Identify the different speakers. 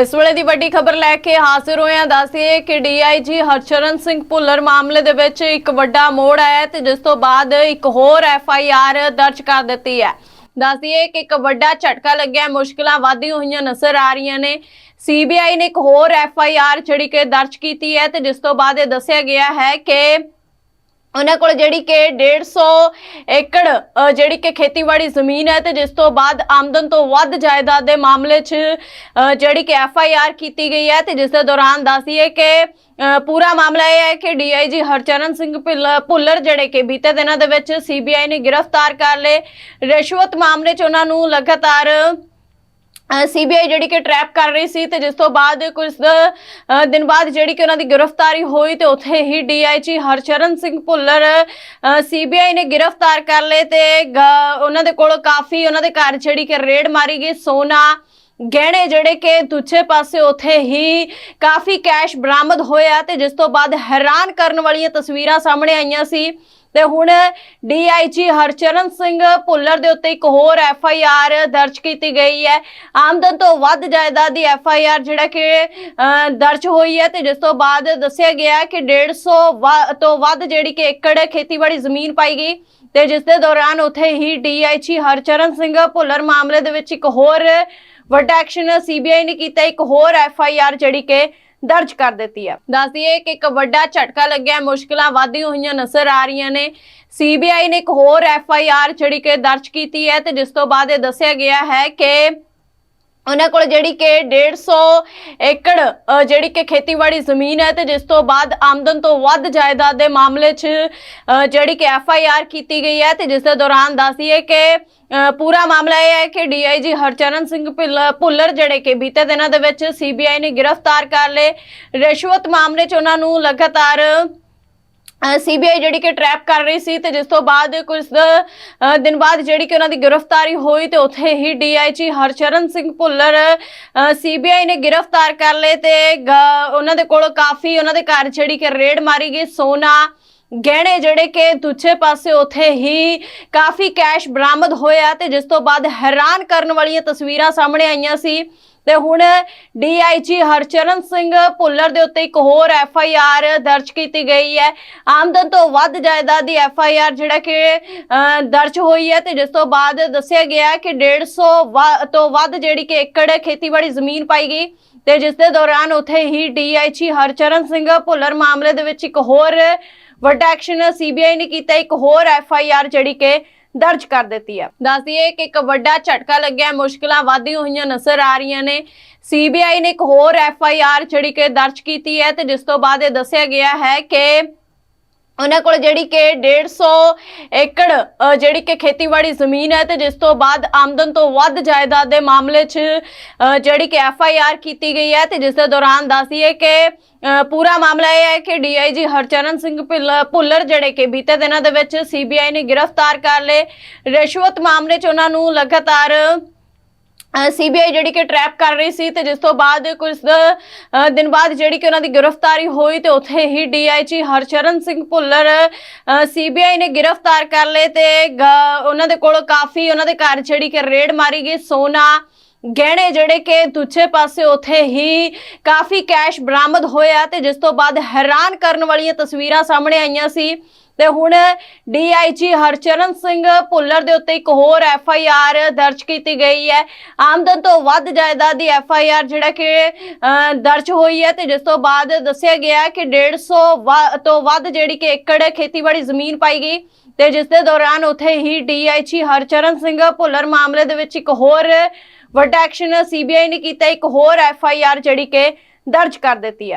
Speaker 1: ਇਸ ਵੇਲੇ ਦੀ ਵੱਡੀ ਖਬਰ ਲੈ ਕੇ ਹਾਜ਼ਰ ਹੋਏ ਹਾਂ ਦੱਸਿਏ ਕਿ ਡੀਆਈਜੀ ਹਰਚਰਨ ਸਿੰਘ ਭੁੱਲਰ ਮਾਮਲੇ ਦੇ ਵਿੱਚ ਇੱਕ ਵੱਡਾ ਮੋੜ ਆਇਆ ਹੈ ਤੇ ਜਿਸ ਤੋਂ ਬਾਅਦ ਇੱਕ ਹੋਰ ਐਫਆਈਆਰ ਦਰਜ ਕਰ ਦਿੱਤੀ ਹੈ। ਦੱਸਿਏ ਕਿ ਇੱਕ ਵੱਡਾ ਝਟਕਾ ਲੱਗਿਆ ਹੈ, ਮੁਸ਼ਕਲਾਂ ਵਧਦੀਆਂ ਹੋਈਆਂ ਨਜ਼ਰ ਆ ਰਹੀਆਂ ਨੇ। ਸੀਬੀਆਈ ਨੇ ਇੱਕ ਹੋਰ ਐਫਆਈਆਰ ਜਿਹੜੀ ਕਿ ਦਰਜ ਕੀਤੀ ਹੈ ਤੇ ਜਿਸ ਤੋਂ ਬਾਅਦ ਇਹ ਦੱਸਿਆ ਗਿਆ ਹੈ ਕਿ ਉਹਨਾਂ ਕੋਲ ਜਿਹੜੀ ਕਿ 150 ਏਕੜ ਜਿਹੜੀ ਕਿ ਖੇਤੀਬਾੜੀ ਜ਼ਮੀਨ ਹੈ ਤੇ ਜਿਸ ਤੋਂ ਬਾਅਦ ਆਮਦਨ ਤੋਂ ਵੱਧ ਜਾਇਦਾਦ ਦੇ ਮਾਮਲੇ 'ਚ ਜਿਹੜੀ ਕਿ ਐਫ ਆਈ ਆਰ ਕੀਤੀ ਗਈ ਹੈ ਤੇ ਜਿਸ ਦੇ ਦੌਰਾਨ ਦੱਸੀਏ ਕਿ ਪੂਰਾ ਮਾਮਲਾ ਇਹ ਹੈ ਕਿ ਡੀਆਈਜੀ ਹਰਚਰਨ ਸਿੰਘ ਭੁੱਲ- ਭੁੱਲਰ ਜਿਹੜੇ ਕਿ ਬੀਤੇ ਦਿਨਾਂ ਦੇ ਵਿੱਚ ਸੀਬੀਆਈ ਨੇ ਗ੍ਰਿਫਤਾਰ ਕਰ ਲਏ। ਰਿਸ਼ਵਤ ਮਾਮਲੇ 'ਚ ਉਹਨਾਂ ਨੂੰ ਲਗਾਤਾਰ ਸੀਬੀਆਈ ਜਿਹੜੀ ਕਿ ਟਰੈਪ ਕਰ ਰਹੀ ਸੀ ਤੇ ਜਿਸ ਤੋਂ ਬਾਅਦ ਕੁਝ ਦਿਨ ਬਾਅਦ ਜਿਹੜੀ ਕਿ ਉਹਨਾਂ ਦੀ ਗ੍ਰਿਫਤਾਰੀ ਹੋਈ ਤੇ ਉੱਥੇ ਹੀ ਡੀਆਈਜੀ ਹਰਚਰਨ ਸਿੰਘ ਭੁੱਲਰ ਸੀਬੀਆਈ ਨੇ ਗ੍ਰਿਫਤਾਰ ਕਰ ਲਏ ਤੇ ਉਹਨਾਂ ਦੇ ਕੋਲ ਕਾਫੀ ਉਹਨਾਂ ਦੇ ਘਰ ਜਿਹੜੀ ਕਿ ਰੇਡ ਮਾਰੀ ਗਈ, ਸੋਨਾ, ਗਹਿਣੇ ਜਿਹੜੇ ਕਿ ਦੂਜੇ ਪਾਸੇ ਉੱਥੇ ਹੀ ਕਾਫੀ ਕੈਸ਼ ਬਰਾਮਦ ਹੋਇਆ ਤੇ ਜਿਸ ਤੋਂ ਬਾਅਦ ਹੈਰਾਨ ਕਰਨ ਵਾਲੀਆਂ ਤਸਵੀਰਾਂ ਸਾਹਮਣੇ ਆਈਆਂ ਸੀ। ਤੇ ਹੁਣ ਡੀਆਈਜੀ ਹਰਚਰਨ ਸਿੰਘ ਭੁੱਲਰ ਦੇ ਉੱਤੇ ਇੱਕ ਹੋਰ ਐਫ ਆਈ ਆਰ ਦਰਜ ਕੀਤੀ ਗਈ ਹੈ। ਆਮਦਨ ਤੋਂ ਵੱਧ ਜਾਇਦਾਦ ਦੀ ਐਫ ਆਈ ਆਰ ਜਿਹੜਾ ਕਿ ਦਰਜ ਹੋਈ ਹੈ ਤੇ ਜਿਸ ਤੋਂ ਬਾਅਦ ਦੱਸਿਆ ਗਿਆ ਕਿ 150 ਵ- ਤੋਂ ਵੱਧ ਜਿਹੜੀ ਕਿ ਏਕੜ ਖੇਤੀਬਾੜੀ ਜ਼ਮੀਨ ਪਾਈ ਗਈ ਤੇ ਜਿਸ ਦੇ ਦੌਰਾਨ ਉੱਥੇ ਹੀ ਡੀਆਈਜੀ ਹਰਚਰਨ ਸਿੰਘ ਭੁੱਲਰ ਮਾਮਲੇ ਦੇ ਵਿੱਚ ਇੱਕ ਹੋਰ ਵੱਡਾ ਐਕਸ਼ਨ ਸੀਬੀਆਈ ਨੇ ਕੀਤਾ, ਇੱਕ ਹੋਰ ਐਫ ਆਈ ਆਰ ਜਿਹੜੀ ਕਿ ਦਰਜ ਕਰ ਦਿੱਤੀ ਹੈ ਦੱਸ ਦਈਏ ਕਿ ਇੱਕ ਵੱਡਾ ਝਟਕਾ ਲੱਗਿਆ ਹੈ, ਮੁਸ਼ਕਲਾਂ ਵਧਦੀਆਂ ਹੋਈਆਂ ਨਜ਼ਰ ਆ ਰਹੀਆਂ ਨੇ। ਸੀਬੀਆਈ ਨੇ ਇੱਕ ਹੋਰ ਐਫ ਆਈ ਆਰ ਜਿਹੜੀ ਕਿ ਦਰਜ ਕੀਤੀ ਹੈ ਤੇ ਜਿਸ ਤੋਂ ਬਾਅਦ ਇਹ ਦੱਸਿਆ ਗਿਆ ਹੈ ਕਿ ਉਹਨਾਂ ਕੋਲ ਜਿਹੜੀ ਕਿ 150 ਏਕੜ ਜਿਹੜੀ ਕਿ ਖੇਤੀਬਾੜੀ ਜ਼ਮੀਨ ਹੈ ਤੇ ਜਿਸ ਤੋਂ ਬਾਅਦ ਆਮਦਨ ਤੋਂ ਵੱਧ ਜਾਇਦਾਦ ਦੇ ਮਾਮਲੇ 'ਚ ਜਿਹੜੀ ਕਿ ਐਫ ਆਈ ਆਰ ਕੀਤੀ ਗਈ ਹੈ ਤੇ ਜਿਸ ਦੇ ਦੌਰਾਨ ਦੱਸੀਏ ਕਿ ਪੂਰਾ ਮਾਮਲਾ ਇਹ ਹੈ ਕਿ ਡੀਆਈਜੀ ਹਰਚਰਨ ਸਿੰਘ ਭੁੱਲ- ਭੁੱਲਰ ਜਿਹੜੇ ਕਿ ਬੀਤੇ ਦਿਨਾਂ ਦੇ ਵਿੱਚ ਸੀਬੀਆਈ ਨੇ ਗ੍ਰਿਫਤਾਰ ਕਰ ਲਏ। ਰਿਸ਼ਵਤ ਮਾਮਲੇ 'ਚ ਉਹਨਾਂ ਨੂੰ ਲਗਾਤਾਰ ਸੀਬੀਆਈ ਜਿਹੜੀ ਕਿ ਟਰੈਪ ਕਰ ਰਹੀ ਸੀ ਤੇ ਜਿਸ ਤੋਂ ਬਾਅਦ ਕੁਝ ਦਿਨ ਬਾਅਦ ਜਿਹੜੀ ਕਿ ਉਹਨਾਂ ਦੀ ਗ੍ਰਿਫਤਾਰੀ ਹੋਈ ਤੇ ਉੱਥੇ ਹੀ ਡੀਆਈਜੀ ਹਰਚਰਨ ਸਿੰਘ ਭੁੱਲਰ ਸੀਬੀਆਈ ਨੇ ਗ੍ਰਿਫਤਾਰ ਕਰ ਲਏ ਤੇ ਉਹਨਾਂ ਦੇ ਕੋਲ ਕਾਫੀ ਉਹਨਾਂ ਦੇ ਘਰ ਜਿਹੜੀ ਕਿ ਰੇਡ ਮਾਰੀ ਗਈ, ਸੋਨਾ, ਗਹਿਣੇ ਜਿਹੜੇ ਕਿ ਦੂਜੇ ਪਾਸੇ ਉੱਥੇ ਹੀ ਕਾਫੀ ਕੈਸ਼ ਬਰਾਮਦ ਹੋਇਆ ਤੇ ਜਿਸ ਤੋਂ ਬਾਅਦ ਹੈਰਾਨ ਕਰਨ ਵਾਲੀਆਂ ਤਸਵੀਰਾਂ ਸਾਹਮਣੇ ਆਈਆਂ ਸੀ। ਤੇ ਹੁਣ ਡੀਆਈਜੀ ਹਰਚਰਨ ਸਿੰਘ ਭੁੱਲਰ ਦੇ ਉੱਤੇ ਇੱਕ ਹੋਰ ਐਫ ਆਈ ਆਰ ਦਰਜ ਕੀਤੀ ਗਈ ਹੈ। ਆਮਦਨ ਤੋਂ ਵੱਧ ਜਾਇਦਾਦ ਦੀ ਐਫ ਆਈ ਆਰ ਜਿਹੜਾ ਕਿ ਦਰਜ ਹੋਈ ਹੈ ਤੇ ਜਿਸ ਤੋਂ ਬਾਅਦ ਦੱਸਿਆ ਗਿਆ ਕਿ 150 ਵ- ਤੋਂ ਵੱਧ ਜਿਹੜੀ ਕਿ ਏਕੜ ਖੇਤੀਬਾੜੀ ਜ਼ਮੀਨ ਪਾਈ ਗਈ ਤੇ ਜਿਸ ਦੇ ਦੌਰਾਨ ਉੱਥੇ ਹੀ ਡੀਆਈਜੀ ਹਰਚਰਨ ਸਿੰਘ ਭੁੱਲਰ ਮਾਮਲੇ ਦੇ ਵਿੱਚ ਇੱਕ ਹੋਰ ਵੱਡਾ ਐਕਸ਼ਨ ਸੀਬੀਆਈ ਨੇ ਕੀਤਾ, ਇੱਕ ਹੋਰ ਐਫ ਆਈ ਆਰ ਜਿਹੜੀ ਕਿ ਦਰਜ ਕਰ ਦਿੱਤੀ ਹੈ ਦੱਸ ਦਈਏ ਕਿ ਇੱਕ ਵੱਡਾ ਝਟਕਾ ਲੱਗਿਆ ਹੈ, ਮੁਸ਼ਕਲਾਂ ਵਧਦੀਆਂ ਹੋਈਆਂ ਨਜ਼ਰ ਆ ਰਹੀਆਂ ਨੇ। ਸੀਬੀਆਈ ਨੇ ਇੱਕ ਹੋਰ ਐਫ ਆਈ ਆਰ ਜਿਹੜੀ ਕਿ ਦਰਜ ਕੀਤੀ ਹੈ ਤੇ ਜਿਸ ਤੋਂ ਬਾਅਦ ਇਹ ਦੱਸਿਆ ਗਿਆ ਹੈ ਕਿ ਉਹਨਾਂ ਕੋਲ ਜਿਹੜੀ ਕਿ 150 ਏਕੜ ਜਿਹੜੀ ਕਿ ਖੇਤੀਬਾੜੀ ਜ਼ਮੀਨ ਹੈ ਤੇ ਜਿਸ ਤੋਂ ਬਾਅਦ ਆਮਦਨ ਤੋਂ ਵੱਧ ਜਾਇਦਾਦ ਦੇ ਮਾਮਲੇ 'ਚ ਜਿਹੜੀ ਕਿ ਐਫ ਆਈ ਆਰ ਕੀਤੀ ਗਈ ਹੈ ਤੇ ਜਿਸ ਦੇ ਦੌਰਾਨ ਦੱਸੀਏ ਕਿ ਪੂਰਾ ਮਾਮਲਾ ਇਹ ਹੈ ਕਿ ਡੀਆਈਜੀ ਹਰਚਰਨ ਸਿੰਘ ਭੁੱਲ- ਭੁੱਲਰ ਜਿਹੜੇ ਕਿ ਬੀਤੇ ਦਿਨਾਂ ਦੇ ਵਿੱਚ ਸੀਬੀਆਈ ਨੇ ਗ੍ਰਿਫਤਾਰ ਕਰ ਲਏ। ਰਿਸ਼ਵਤ ਮਾਮਲੇ 'ਚ ਉਹਨਾਂ ਨੂੰ ਲਗਾਤਾਰ ਸੀਬੀਆਈ ਜਿਹੜੀ ਕਿ ਟਰੈਪ ਕਰ ਰਹੀ ਸੀ ਤੇ ਜਿਸ ਤੋਂ ਬਾਅਦ ਕੁਝ ਦਿਨ ਬਾਅਦ ਜਿਹੜੀ ਕਿ ਉਹਨਾਂ ਦੀ ਗ੍ਰਿਫਤਾਰੀ ਹੋਈ ਤੇ ਉੱਥੇ ਹੀ ਡੀਆਈਜੀ ਹਰਚਰਨ ਸਿੰਘ ਭੁੱਲਰ ਸੀਬੀਆਈ ਨੇ ਗ੍ਰਿਫਤਾਰ ਕਰ ਲਏ ਤੇ ਉਹਨਾਂ ਦੇ ਕੋਲ ਕਾਫੀ ਉਹਨਾਂ ਦੇ ਘਰ ਜਿਹੜੀ ਕਿ ਰੇਡ ਮਾਰੀ ਗਈ, ਸੋਨਾ ਗਹਿਣੇ ਜਿਹੜੇ ਕਿ ਦੂਜੇ ਪਾਸੇ ਉੱਥੇ ਹੀ ਕਾਫੀ ਕੈਸ਼ ਬਰਾਮਦ ਹੋਇਆ ਤੇ ਜਿਸ ਤੋਂ ਬਾਅਦ ਹੈਰਾਨ ਕਰਨ ਵਾਲੀਆਂ ਤਸਵੀਰਾਂ ਸਾਹਮਣੇ ਆਈਆਂ ਸੀ। ਤੇ ਹੁਣ ਡੀਆਈਜੀ ਹਰਚਰਨ ਸਿੰਘ ਭੁੱਲਰ ਦੇ ਉੱਤੇ ਇੱਕ ਹੋਰ ਐਫ ਆਈ ਆਰ ਦਰਜ ਕੀਤੀ ਗਈ ਹੈ। ਆਮਦਨ ਤੋਂ ਵੱਧ ਜਾਇਦਾਦ ਦੀ ਐਫ ਆਈ ਆਰ ਜਿਹੜਾ ਕਿ ਅ, ਦਰਜ ਹੋਈ ਹੈ ਤੇ ਜਿਸ ਤੋਂ ਬਾਅਦ ਦੱਸਿਆ ਗਿਆ ਕਿ 150 ਵ- ਤੋਂ ਵੱਧ ਜਿਹੜੀ ਕਿ ਏਕੜ ਖੇਤੀਬਾੜੀ ਜ਼ਮੀਨ ਪਾਈ ਗਈ। ਤੇ ਜਿਸ ਦੇ ਦੌਰਾਨ ਉੱਥੇ ਹੀ ਡੀਆਈਜੀ ਹਰਚਰਨ ਸਿੰਘ ਭੁੱਲਰ ਮਾਮਲੇ ਦੇ ਵਿੱਚ ਇੱਕ ਹੋਰ ਵੱਡਾ ਐਕਸ਼ਨ ਸੀਬੀਆਈ ਨੇ ਕੀਤਾ, ਇੱਕ ਹੋਰ ਐਫ ਆਈ ਆਰ ਜਿਹੜੀ ਕਿ ਦਰਜ ਕਰ ਦਿੱਤੀ ਹੈ।